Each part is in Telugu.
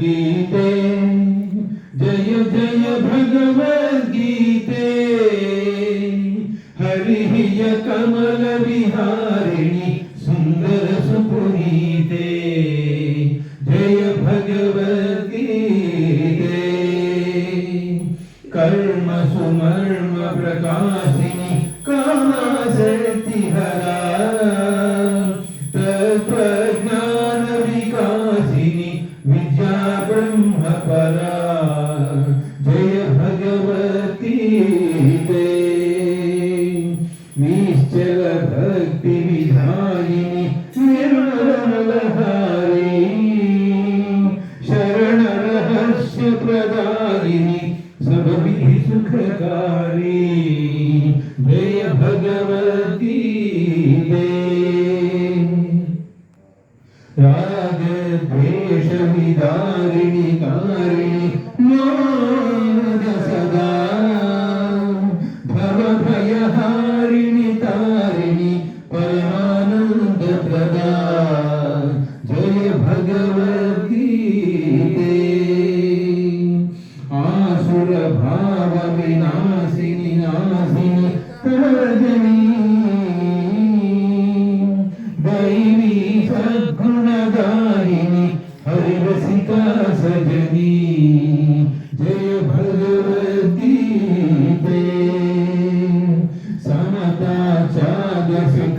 गीते जय जय भगवद गीते हरिय कमल विहारिणी सुंदर सुपुरीते जय भगवद गीते कर्म सुमर्म प्रकाशिनी कामा हरा। सुखकारी जय भगवती दे राग द्वेष विदारिणी कारिणी सदा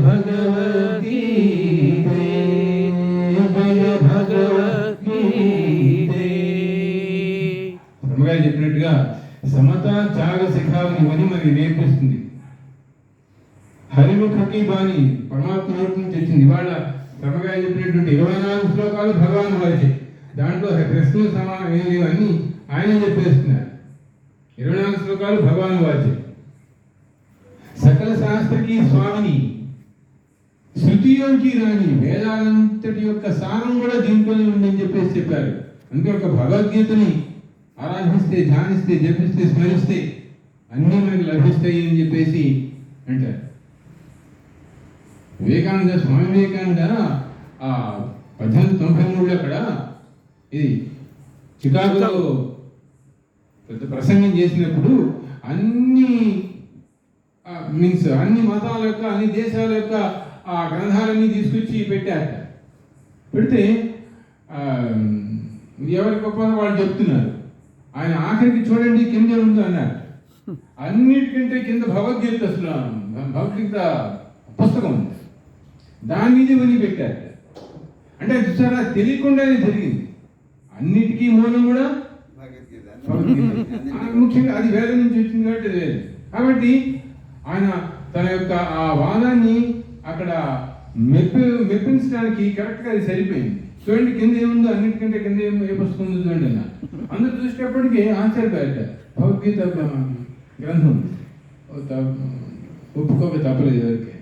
भगवद्गीते जय भगवद्गीते బ్రహ్మగారు చెప్పినట్టుగా సమత త్యాగ శిఖావని ఇవన్నీ మనకి నేర్పిస్తుంది హరిముఖకి బాణి పరమాత్మ నోటి నుంచి వచ్చింది ఇవాళ బ్రహ్మగారు చెప్పినటువంటి ఇరవై నాలుగు శ్లోకాలు భగవాన్ వారి దాంట్లో ప్రశ్నలు సమానం అన్ని ఆయన చెప్పేస్తున్నారు ఇరవై నాలుగు శ్లోకాలు భగవాన్ వారి సకల శాస్త్రకి స్వామిని శృతియోకి రాని వేదాలంతటి యొక్క సారం కూడా దీంట్లోనే ఉందని చెప్పేసి చెప్పారు. అందుకే ఒక భగవద్గీతని ఆరాధిస్తే ధ్యానిస్తే జపిస్తే స్మరిస్తే అన్నీ మనకి లభిస్తాయి అని చెప్పేసి అంటారు. వివేకానంద స్వామి వివేకానంద ఆ పద్దెనిమిది తొంభై మూడులో అక్కడ ఇది చికాగోలో పెద్ద ప్రసంగం చేసినప్పుడు అన్ని మీన్స్ అన్ని మతాల యొక్క అన్ని దేశాల యొక్క ఆ గ్రంథాలన్నీ తీసుకొచ్చి పెట్టారట. పెడితే ఆ, ఎవరి గొప్ప వాళ్ళు చెప్తున్నారు. ఆయన ఆఖరికి చూడండి కింద ఉంది అన్నారు అన్నిటికంటే కింద భగవద్గీత అసలు భగవద్గీత పుస్తకం ఉంది. దాని మీద ఇవన్నీ పెట్టారు. అంటే చూసారా తెలియకుండానే జరిగింది. అన్నిటికీ మూలం కూడా ముఖ్యంగా అది వేదం నుంచి వచ్చింది కాబట్టి అది వేదం కాబట్టి ఆయన తన యొక్క ఆ వాదాన్ని అక్కడ మెప్పి మెప్పించడానికి కరెక్ట్గా అది సరిపోయింది. చూడండి కింద ఏముందో అన్నిటికంటే కింద ఏం ఏ పుస్తకం చూడండి అన్న. అందరు చూసేటప్పటికి ఆశ్చర్యపోయారు భగవద్గీత గ్రంథం. ఒప్పుకోక తప్పలేదు ఎవరికి.